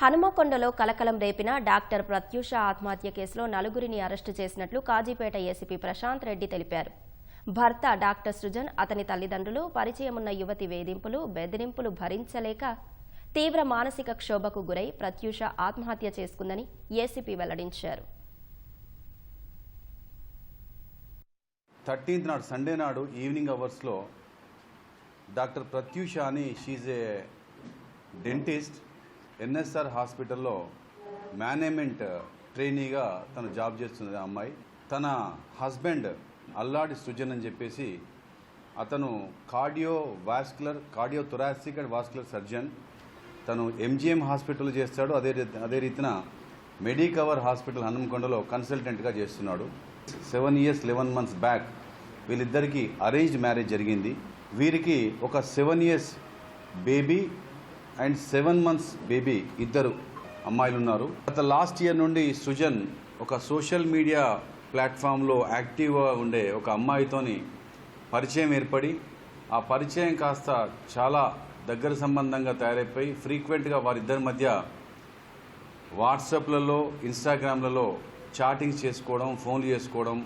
హనుమకొండలో కలకలం రేపిన డాక్టర్ ప్రత్యూష ఆత్మహత్య కేసులో నలుగురిని అరెస్టు చేసినట్లు కాజీపేట ఏసీపీ ప్రశాంత్ రెడ్డి తెలిపారు. భర్త డాక్టర్ సృజన్ అతని తల్లిదండ్రులు పరిచయమున్న యువతి వేధింపులు బెదిరింపులు భరించలేక తీవ్ర మానసిక క్షోభకు గురై ప్రత్యూష ఆత్మహత్య చేసుకుందని ఏసీపీ వెల్లడించారు. థర్టీన్త్ నాడు సండే నాడు ఈవినింగ్ అవర్స్లో డాక్టర్ ప్రత్యూష అని షీజ్ ఏ డెంటిస్ట్ ఎన్ఎస్ఆర్ హాస్పిటల్లో మేనేజ్మెంట్ ట్రైనీగా తను జాబ్ చేస్తుంది ఆ అమ్మాయి. తన హస్బెండ్ అల్లాడి సృజన్ అని చెప్పేసి అతను cardio vascular cardio thoracic and vascular surgeon. తను ఎంజిఎం హాస్పిటల్ చేస్తాడు. అదే అదే రీతిన మెడికవర్ హాస్పిటల్ హనుమకొండలో కన్సల్టెంట్గా చేస్తున్నాడు. Seven years eleven months back వీళ్ళిద్దరికీ అరేంజ్డ్ మ్యారేజ్ జరిగింది. వీరికి ఒక seven years baby and seven months baby ఇద్దరు అమ్మాయిలు ఉన్నారు గత లాస్ట్ ఇయర్ నుండి సృజన్ ఒక సోషల్ మీడియా ప్లాట్ఫామ్లో యాక్టివ్గా ఉండే ఒక అమ్మాయితోని పరిచయం ఏర్పడి ఆ పరిచయం కాస్త చాలా దగ్గర సంబంధంగా తయారైపోయి ఫ్రీక్వెంట్గా వారిద్దరి మధ్య వాట్సాప్లలో ఇన్స్టాగ్రామ్లలో చాటింగ్స్ చేసుకోవడం ఫోన్లు చేసుకోవడం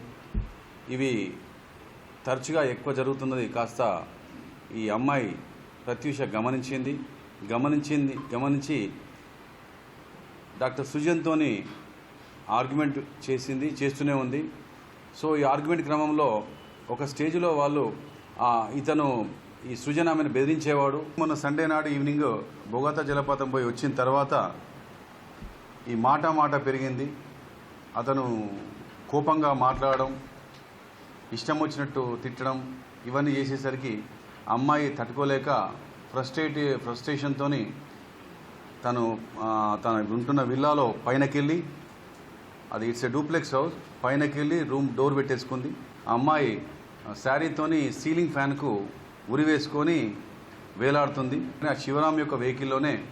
ఇవి తరచుగా ఎక్కువ జరుగుతున్నది కాస్త ఈ అమ్మాయి ప్రత్యూష గమనించింది. గమనించింది గమనించి డాక్టర్ సుజన్తోని ఆర్గ్యుమెంట్ చేసింది చేస్తూనే ఉంది. సో ఈ ఆర్గ్యుమెంట్ క్రమంలో ఒక స్టేజ్లో వాళ్ళు ఇతను ఈ సృజన్ ఆమెను బెదిరించేవాడు. మొన్న సండే నాడు ఈవినింగ్ బొగత జలపాతం పోయి వచ్చిన తర్వాత ఈ మాట మాట పెరిగింది. అతను కోపంగా మాట్లాడడం ఇష్టం వచ్చినట్టు తిట్టడం ఇవన్నీ చేసేసరికి అమ్మాయి తట్టుకోలేక ఫ్రస్ట్రేట్ ఫ్రస్ట్రేషన్తో తను తన ఉంటున్న విల్లాలో పైనకెళ్ళి అది ఇట్స్ ఎ డూప్లెక్స్ హౌస్ పైనకెళ్ళి రూమ్ డోర్ పెట్టేసుకుంది. ఆ అమ్మాయి శారీతోని సీలింగ్ ఫ్యాన్కు ఉరి వేసుకొని వేలాడుతుంది. ఆ శివరాం యొక్క వెహికల్లోనే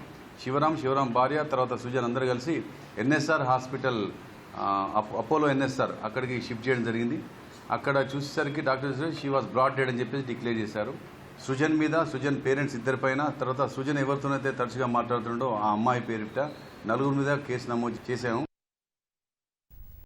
శివరాం శివరాం భార్య తర్వాత సుజన్ అందరూ కలిసి ఎన్ఎస్ఆర్ హాస్పిటల్ అప్- అపోలో ఎన్ఎస్ఆర్ అక్కడికి షిఫ్ట్ చేయడం జరిగింది. అక్కడ చూసేసరికి doctor she was brought dead అని చెప్పేసి డిక్లేర్ చేశారు. సుజన్ మీద సుజన్ పేరెంట్స్ ఇద్దరిపైన తర్వాత సుజన్ ఎవరితోనైతే తరచుగా మాట్లాడుతుండో ఆ అమ్మాయి పేరిట నలుగురు మీద కేసు నమోదు చేశాము.